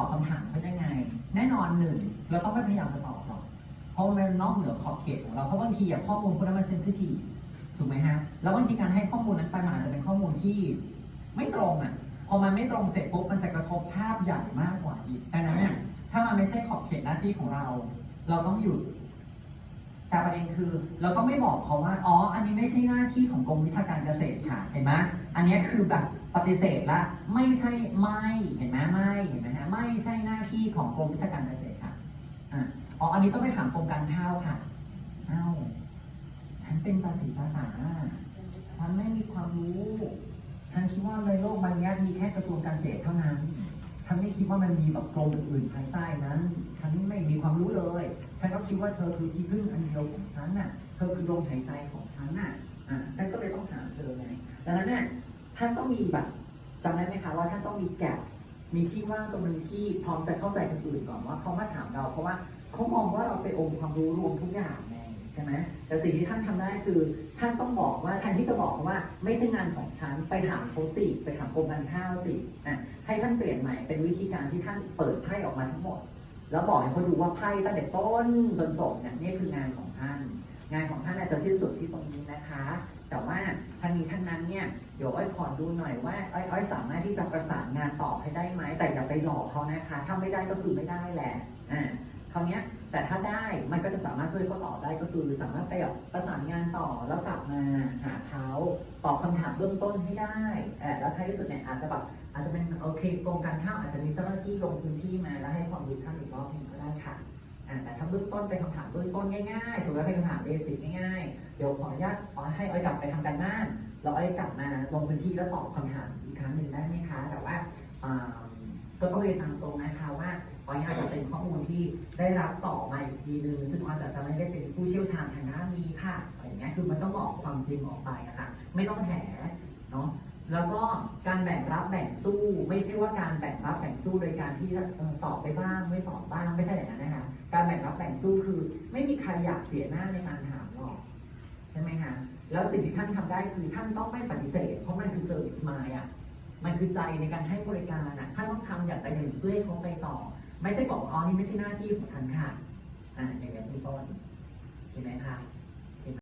ตอบคำถามเขาได้ไง แน่นอนหนึ่งเราต้องไม่พยายามจะตอบหรอกเพราะมันนอกเหนือขอบเขตของเราเพราะบางทีข้อมูลพวกนั้นมันเซนซิทีฟถูกไหมฮะแล้วบางทีการให้ข้อมูลนั้นไปมันอาจจะเป็นข้อมูลที่ไม่ตรงอะพอมันไม่ตรงเสร็จปุ๊บมันจะกระทบภาพใหญ่มากกว่าอีกดังนั้นเนี่ยถ้ามันไม่ใช่ขอบเขตหน้าที่ของเรา เราต้องหยุดแต่ประเด็นคือเราก็ไม่บอกเขาว่าอ๋อ อันนี้ไม่ใช่หน้าที่ของกรมวิชาการเกษตรค่ะ เห็นไหมอันนี้คือแบบปฏิเสธละ ไม่ใช่ไม่ เห็นไหมไม่ ใช่หน้าที่ของกรมวิชาการเกษตรค่ะอ๋อ อันนี้ต้องไปถามกรมการข้าวค่ะ เอ้า ฉันเป็นภาษีภาษา ฉันไม่มีความรู้ ฉันคิดว่าในโลกใบนี้มีแค่กระทรวงการเกษตรเท่านั้น ฉันไม่คิดว่ามันมีแบบกรมอื่นๆภายใต้นั้น ฉันไม่มีความรู้เลย ฉันก็คิดว่าเธอคือที่พึ่งอันเดียวของฉันน่ะ เธอคือลมหายใจของฉันน่ะ อะ ฉันก็เลยต้องถามเธอไงดังนั้นเนี่ยท่านต้องมีแบบจำได้ไหมคะว่าท่านต้องมีแกลบ มีที่ว่างตรงนึงที่พร้อมจะเข้าใจคนอื่นก่อนว่าเขามาถามเรา เพราะว่าเขามองว่าเราเป็นองค์ความรู้รวมทุกอย่างไงใช่ไหมแต่สิ่งที่ท่านทำได้คือท่านต้องบอกว่าแทนที่จะบอกว่าไม่ใช่งานของฉันไปถามเขาสิไปถามกรมการข้าวสิอะให้ท่านเปลี่ยนใหม่เป็นวิธีการที่ท่านเปิดไพ่ออกมาทั้งหมด แล้วบอกให้เขาดูว่าไพ่ตั้งแต่ต้นจนจบเนี่ยนี่คืองานของท่าน งานของท่านอาจจะสิ้นสุดที่ตรงนี้นะคะ แต่ว่าท่านนี้ท่านนั้น เนี่ยเดี๋ยวอ้อยขอดูหน่อยว่าอ้อยอ้อยสามารถที่จะประสานงานต่อให้ได้ไหมแต่อย่าไปหลอกเขานะคะ ถ้าไม่ได้ก็คือไม่ได้แหละอ่าคราวเนี้ยแต่ถ้าได้มันก็จะสามารถช่วยเขาต่อได้ก็คือสามารถไปแบบประสานงานต่อแล้วกลับมาหาเขาตอบคำถามเบื้องต้นให้ได้แล้วท้ายที่สุดเนี่ยอาจจะแบบอาจจะเป็นโอเคกรมการข้าวอาจจะมีเจ้าหน้าที่ลงพื้นที่มาแล้วให้ความรู้ท่านอีกรอบหนึงก็ได้ค่ะ เบื้องต้นเป็นคำถามเบื้องต้นง่ายๆสมมติว่าเป็นคำถามเบสิกง่ายๆ เดี๋ยวขออนุญาตขอให้อ้อยกลับไปทำการบ้านแล้วอ้อยกลับมาลงพื้นที่แล้วตอบคำถามอีกครั้งหนึ่งได้ไหมคะ แต่ว่าก็ต้องเรียนตามตรงนะคะว่าอ้อยอาจจะเป็นข้อมูลที่ได้รับต่อมาอีกทีนึงซึ่งอ้อยอาจจะไม่ได้เป็นผู้เชี่ยวชาญทางด้านนี้ค่ะอะไรอย่างเงี้ยคือมันต้องบอกความจริงออกไปอะคะไม่ต้องแถเนาะแล้วก็การแบ่งรับแบ่งสู้ ไม่ใช่ว่าการแบ่งรับแบ่งสู้โดยการที่ตอบไปบ้างไม่ตอบบ้างไม่ใช่อย่างนั้นนะคะ การแบ่งรับแบ่งสู้คือ ไม่มีใครอยากเสียหน้าในการถามหรอกใช่ไหมคะแล้วสิ่งที่ท่านทำได้คือท่านต้องไม่ปฏิเสธ เพราะมันคือเซอร์วิสมาอะมันคือใจในการให้บริการอะท่านต้องทำอย่างใดอย่างหนึ่งเพื่อให้เขาไปต่อ ไม่ใช่บอกอ๋อนี่ไม่ใช่หน้าที่ของฉันค่ะอ่าอย่างนี้เป็นต้นเห็นไหมคะ